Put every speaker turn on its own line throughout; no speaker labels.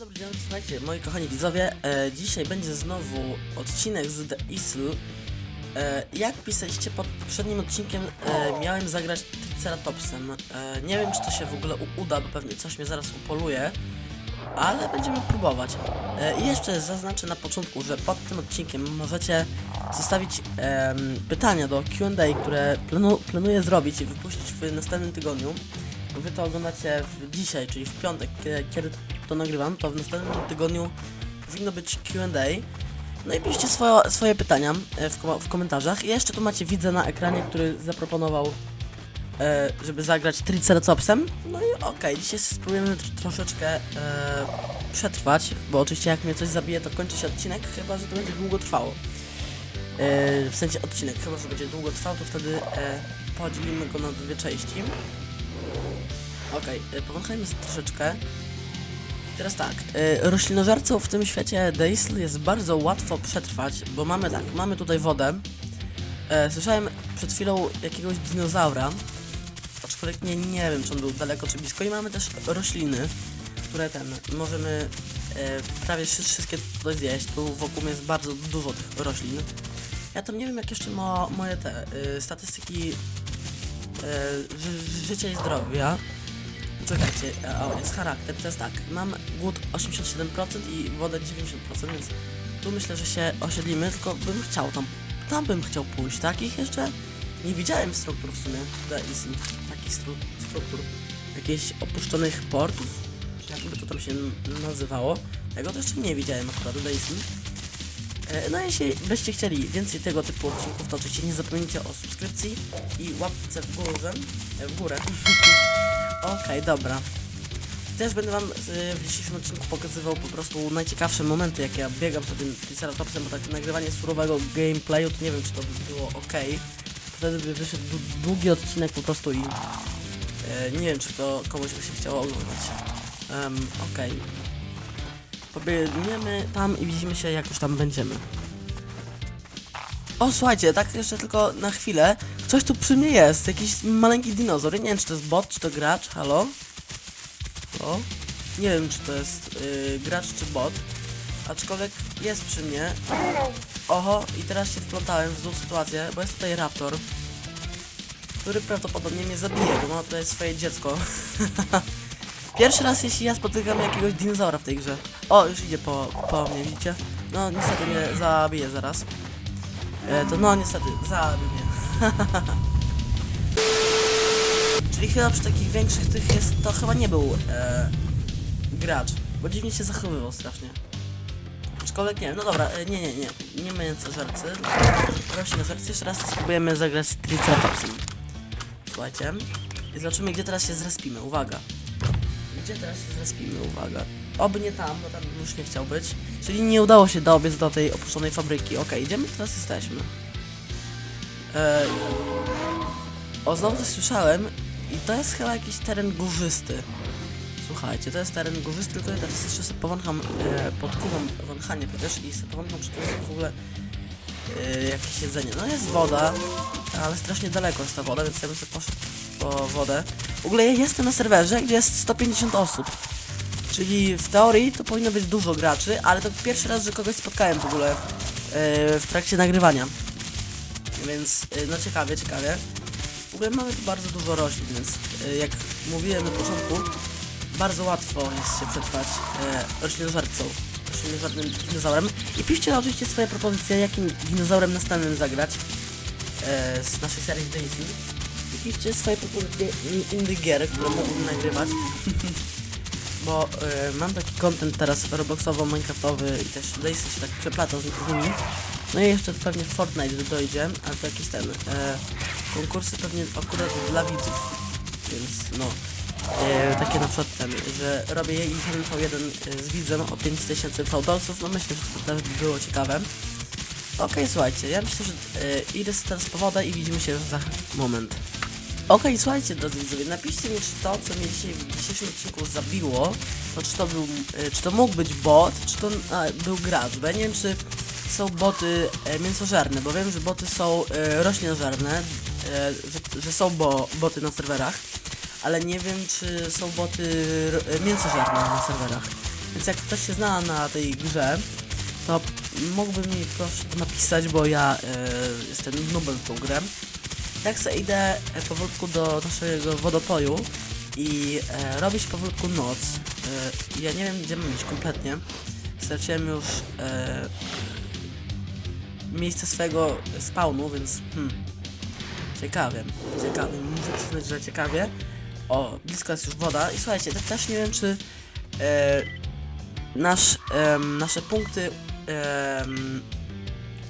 dobry dzień, słuchajcie, moi kochani widzowie, e, dzisiaj będzie znowu odcinek z The Isle. E, jak pisaliście pod poprzednim odcinkiem, e, miałem zagrać Triceratopsem. E, nie wiem, czy to się w ogóle uda, bo pewnie coś mnie zaraz upoluje, ale będziemy próbować. E, I jeszcze zaznaczę na początku, że pod tym odcinkiem możecie zostawić em, pytania do Q&A, które planu, planuję zrobić i wypuścić w następnym tygodniu. Wy to oglądacie w dzisiaj, czyli w piątek, kie- kiedy to nagrywam, to w następnym tygodniu powinno być Q&A. No i piszcie swoje, swoje pytania e, w, w komentarzach. I jeszcze tu macie widzę na ekranie, który zaproponował, e, żeby zagrać Triceratopsem. No i okej, dzisiaj spróbujemy tr- troszeczkę e, przetrwać, bo oczywiście jak mnie coś zabije, to kończy się odcinek, chyba że to będzie długo trwało. E, w sensie odcinek, chyba że będzie długo trwał, to wtedy e, podzielimy go na dwie części. Okej, okay, powąchajmy sobie troszeczkę. Teraz tak, y, w tym świecie Daisl jest bardzo łatwo przetrwać, bo mamy tak, mamy tutaj wodę. E, słyszałem przed chwilą jakiegoś dinozaura, aczkolwiek nie, nie wiem czy on był daleko czy blisko i mamy też rośliny, które ten, możemy e, prawie wszy- wszystkie tutaj zjeść, tu wokół jest bardzo dużo tych roślin. Ja tam nie wiem jak jeszcze moje te y, statystyki ży, życia i zdrowia. Czekajcie, e, o, jest charakter, to jest tak, mam głód 87% i wodę 90%, więc tu myślę, że się osiedlimy, tylko bym chciał tam, tam bym chciał pójść, takich jeszcze nie widziałem struktur w sumie, Daisy, takich stru, struktur, jakichś opuszczonych portów, jakby to tam się nazywało, tego jeszcze nie widziałem akurat Daisy. E, No jeśli byście chcieli więcej tego typu odcinków, to oczywiście nie zapomnijcie o subskrypcji i łapce w górę, w górę. Okej, dobra. Też będę wam y, w dzisiejszym odcinku pokazywał po prostu najciekawsze momenty, jak ja biegam sobie Triceratopsem, bo tak nagrywanie surowego gameplayu, to nie wiem, czy to by było ok. Wtedy by wyszedł dłu- długi odcinek po prostu i e, nie wiem, czy to komuś by się chciało oglądać. Um, okej. Pobiegniemy tam i widzimy się, jak już tam będziemy. O, słuchajcie, tak jeszcze tylko na chwilę. Coś tu przy mnie jest, jakiś maleńki dinozaur. Nie wiem, czy to jest bot, czy to gracz, halo? O? Nie wiem, czy to jest yy, gracz, czy bot. Aczkolwiek jest przy mnie. Oho, i teraz się wplątałem w złą sytuację, bo jest tutaj raptor. Który prawdopodobnie mnie zabije, bo ma tutaj swoje dziecko. Pierwszy raz, jeśli ja spotykam jakiegoś dinozaura w tej grze. O, już idzie po, po mnie, widzicie? No, niestety mnie zabije zaraz. E, to no niestety, zabił mnie. Czyli chyba przy takich większych tych jest, to chyba nie był e, gracz, bo dziwnie się zachowywał strasznie. Aczkolwiek nie wiem, no dobra, e, nie, nie, nie, nie mięsożercy, roślinożercy, jeszcze raz spróbujemy zagrać z Triceratopsem. Słuchajcie, i zobaczymy gdzie teraz się zrespimy, uwaga. Gdzie teraz się zrespimy, uwaga. Oby nie tam, bo tam już nie chciał być. Czyli nie udało się dobiec do tej opuszczonej fabryki. Okej, gdzie my teraz jesteśmy? Eee, o, znowu coś słyszałem i to jest chyba jakiś teren górzysty. Słuchajcie, to jest teren górzysty, tylko ja teraz jeszcze sobie powącham e, pod kubą wąchanie też i sobie powącham, czy to jest w ogóle e, jakieś jedzenie. No jest woda, ale strasznie daleko jest ta woda, więc ja bym sobie poszedł po wodę. W ogóle ja jestem na serwerze, gdzie jest 150 osób. Czyli w teorii to powinno być dużo graczy, ale to pierwszy raz, że kogoś spotkałem w ogóle e, w trakcie nagrywania. Więc e, no ciekawie, ciekawie. W ogóle mamy tu bardzo dużo roślin, więc e, jak mówiłem na początku, bardzo łatwo jest się przetrwać e, roślinożercą, roślinożernym dinozaurem. I piszcie oczywiście swoje propozycje, jakim dinozaurem następnym zagrać e, z naszej serii Daisy. I piszcie swoje propozycje in- in the gier, które mógłbym nagrywać. Bo y, mam taki content teraz robloxowo-minecraftowy i też Daisy się tak przeplata z, z nimi. No i jeszcze pewnie Fortnite dojdzie, ale to jakiś ten, e, konkursy pewnie akurat dla widzów, więc no. E, takie na przykład ten, że robię jeden V1 z widzem o 5000 fałdolców, no myślę, że to też by było ciekawe. Okej, słuchajcie, ja myślę, że e, idę teraz po wodę i widzimy się za moment. Okej, słuchajcie drodzy widzowie, napiszcie mi, czy to, co mnie dzisiaj w dzisiejszym odcinku zabiło, to czy to był, e, czy to mógł być bot, czy to a, był gracz, bo ja nie wiem, czy są boty e, mięsożerne, bo wiem, że boty są e, roślinożerne, e, że, są bo, boty na serwerach, ale nie wiem, czy są boty e, mięsożerne na serwerach. Więc jak ktoś się zna na tej grze, to mógłby mi proszę napisać, bo ja e, jestem nubem w tą grę. Tak se idę e, powolutku do naszego wodopoju i e, robić powolutku noc. E, ja nie wiem gdzie mam iść kompletnie. Straciłem już e, miejsce swojego spawnu, więc hmm, ciekawie, ciekawie, muszę przyznać, że ciekawie. O, blisko jest już woda i słuchajcie, te- też nie wiem czy e, nasz, em, nasze punkty em,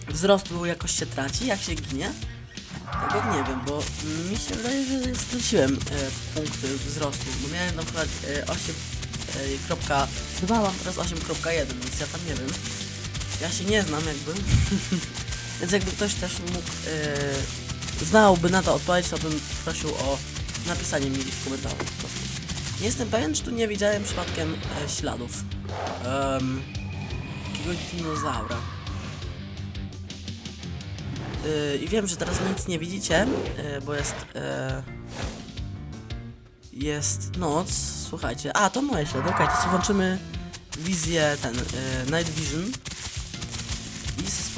wzrostu jakoś się traci, jak się ginie. Tego nie wiem, bo mi się wydaje, że straciłem e, punkty wzrostu, bo miałem na przykład e, 8 e, kropka 2, mam teraz 8.1, więc ja tam nie wiem. Ja się nie znam jakby. więc jakby ktoś też mógł, e, znałby na to odpowiedź, to bym prosił o napisanie mi w komentarzu po prostu. Nie jestem pewien, czy tu nie widziałem przypadkiem e, śladów um, jakiegoś dinozaura. Yy, I wiem, że teraz nic nie widzicie, yy, bo jest. Yy, jest noc. Słuchajcie. A, to moje ślady. Okej, to sobie włączymy wizję ten. Yy, Night Vision.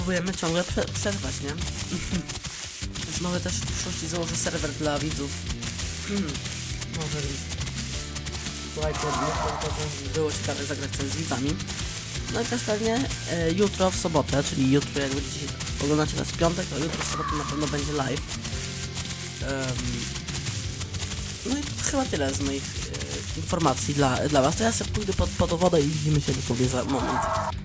I spróbujemy ciągle prze przetrwać, nie? Więc może też w przyszłości założę serwer dla widzów. może Słuchajcie, było ciekawe zagrać coś z widzami. No i też pewnie e, jutro w sobotę, czyli jutro jak będziecie oglądacie nas w piątek, to jutro w sobotę na pewno będzie live. Em, no i chyba tyle z moich e, informacji dla, dla was. To ja sobie pójdę pod, pod wodę i widzimy się dosłownie za moment.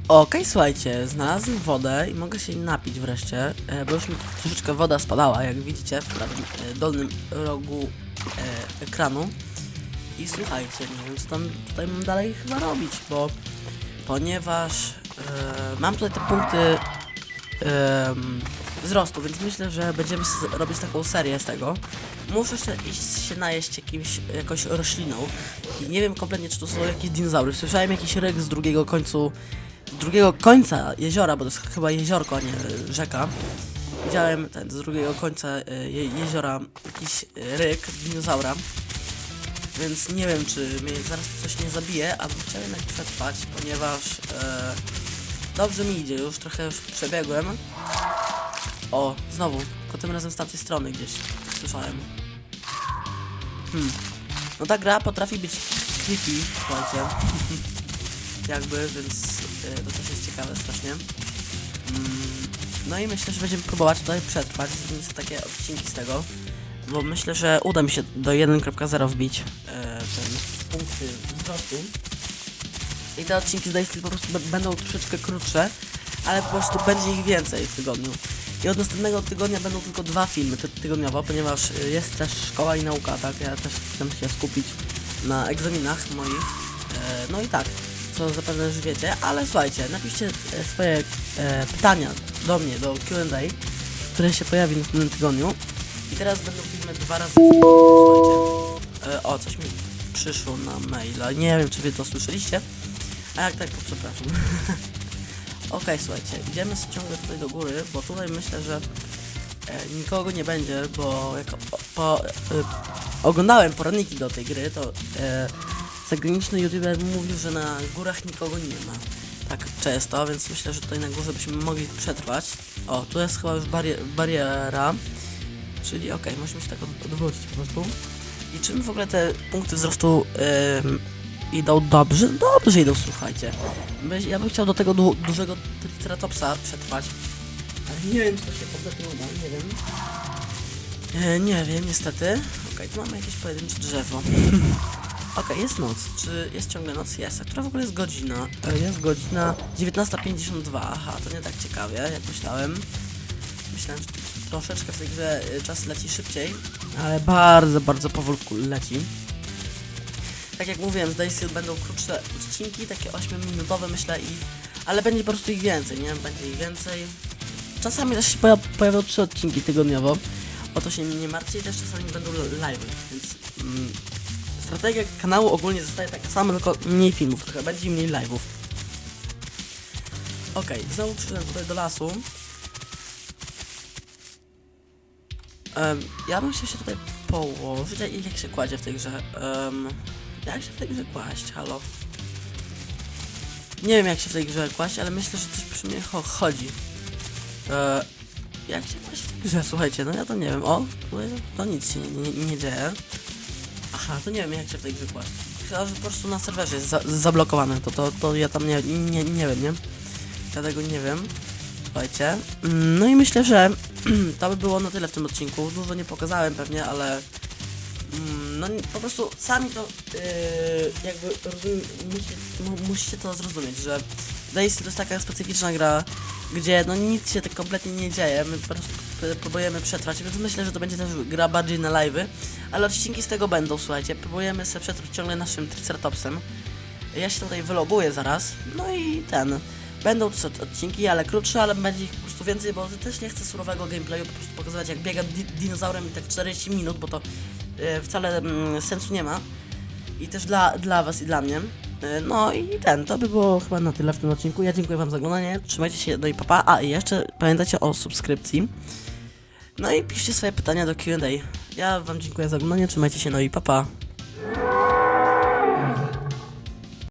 Okej, słuchajcie, znalazłem wodę i mogę się napić wreszcie, e, bo już mi troszeczkę woda spadała, jak widzicie w prawym e, dolnym rogu e, ekranu. I słuchajcie, nie wiem co tam tutaj mam dalej chyba robić, bo ponieważ e, mam tutaj te punkty em, wzrostu, więc myślę, że będziemy robić taką serię z tego. Muszę jeszcze iść się najeść jakimś, jakąś rośliną nie wiem kompletnie, czy to są jakieś dinozaury. Słyszałem jakiś ryk z drugiego końcu, drugiego końca jeziora, bo to jest chyba jeziorko, a nie rzeka. Widziałem ten z drugiego końca e, je, jeziora jakiś ryk dinozaura. Więc nie wiem, czy mnie zaraz coś nie zabije, a bym chciał jednak przetrwać, ponieważ e, dobrze mi idzie, już trochę już przebiegłem. O, znowu, tylko tym razem z tamtej strony gdzieś słyszałem. Hmm. No ta gra potrafi być creepy, słuchajcie. Jakby, więc e, to też jest ciekawe strasznie. Mm, no i myślę, że będziemy próbować tutaj przetrwać, sobie takie odcinki z tego. Bo myślę, że uda mi się do 1.0 wbić e, ten punkty wzrostu. I te odcinki z Daystil po prostu będą troszeczkę krótsze, ale po prostu będzie ich więcej w tygodniu. I od następnego tygodnia będą tylko dwa filmy ty tygodniowo, ponieważ y, jest też szkoła i nauka, tak? Ja też chcę się skupić na egzaminach moich. E, no i tak, co zapewne już wiecie, ale słuchajcie, napiszcie e, swoje e, pytania do mnie, do Q&A, które się pojawi w następnym tygodniu. I teraz będą filmy dwa razy słuchajcie. O, coś mi przyszło na maila. Nie wiem, czy wy to słyszeliście. A jak tak, to przepraszam. Okej, słuchajcie, idziemy ciągle tutaj do góry, bo tutaj myślę, że e, nikogo nie będzie, bo jak o, po, e, oglądałem poradniki do tej gry, to e, zagraniczny youtuber mówił, że na górach nikogo nie ma tak często, więc myślę, że tutaj na górze byśmy mogli przetrwać. O, tu jest chyba już bari bariera, czyli okej, musimy się tak od odwrócić po prostu. I czym w ogóle te punkty wzrostu em, idą dobrze? Dobrze idą, słuchajcie. Byś- Ja bym chciał do tego du dużego Triceratopsa przetrwać. Ale nie wiem, czy to się kompletnie uda, nie wiem. E, nie wiem, niestety. Okej, tu mamy jakieś pojedyncze drzewo. Okej, jest noc. Czy jest ciągle noc? Jest. A która w ogóle jest godzina? E, Jest godzina 19.52. Aha, to nie tak ciekawie, jak myślałem. Myślałem, że troszeczkę w tej grze e, czas leci szybciej, ale bardzo, bardzo powolutku leci. Tak jak mówiłem, z Daysil będą krótsze odcinki, takie 8-minutowe myślę i... Ale będzie po prostu ich więcej, nie? Będzie ich więcej. Czasami też się poja pojawią trzy odcinki tygodniowo. O to się nie martwcie, też czasami będą live, więc... Mm, strategia kanału ogólnie zostaje taka sama, tylko mniej filmów, trochę będzie mniej live'ów. Okej, znowu przyszedłem tutaj do lasu. Em, ja bym się tutaj położyć, jak się kładzie w tej grze? Em, jak się w tej grze kłaść? Halo? Nie wiem jak się w tej grze kłaść, ale myślę, że coś przy mnie cho chodzi. E, jak się kłaść w tej grze? Słuchajcie, no ja to nie wiem. O, to, nic się nie, nie, nie dzieje. Aha, to nie wiem jak się w tej grze kłaść. Chyba, że po prostu na serwerze jest za zablokowane, to, to, to ja tam nie, nie, nie wiem, nie? Ja tego nie wiem. Słuchajcie. No i myślę, że to by było na tyle w tym odcinku. Dużo nie pokazałem pewnie, ale mm, no po prostu sami to yy, jakby rozumiem, musicie, mu- musicie to zrozumieć, że Daisy to jest taka specyficzna gra, gdzie no nic się tak kompletnie nie dzieje, my po prostu próbujemy przetrwać, więc myślę, że to będzie też gra bardziej na live'y, ale odcinki z tego będą, słuchajcie, próbujemy sobie przetrwać ciągle naszym Triceratopsem. Ja się tutaj wyloguję zaraz, no i ten. Będą od- odcinki, ale krótsze, ale będzie ich po prostu więcej, bo też nie chcę surowego gameplayu, po prostu pokazywać jak biegam di dinozaurem i tak 40 minut, bo to wcale mm, sensu nie ma. I też dla, dla was i dla mnie. E, No i ten, to by było chyba na tyle w tym odcinku. Ja dziękuję wam za oglądanie, trzymajcie się, no i papa. A i jeszcze pamiętajcie o subskrypcji. No i piszcie swoje pytania do Q&A. Ja wam dziękuję za oglądanie, trzymajcie się, no i papa.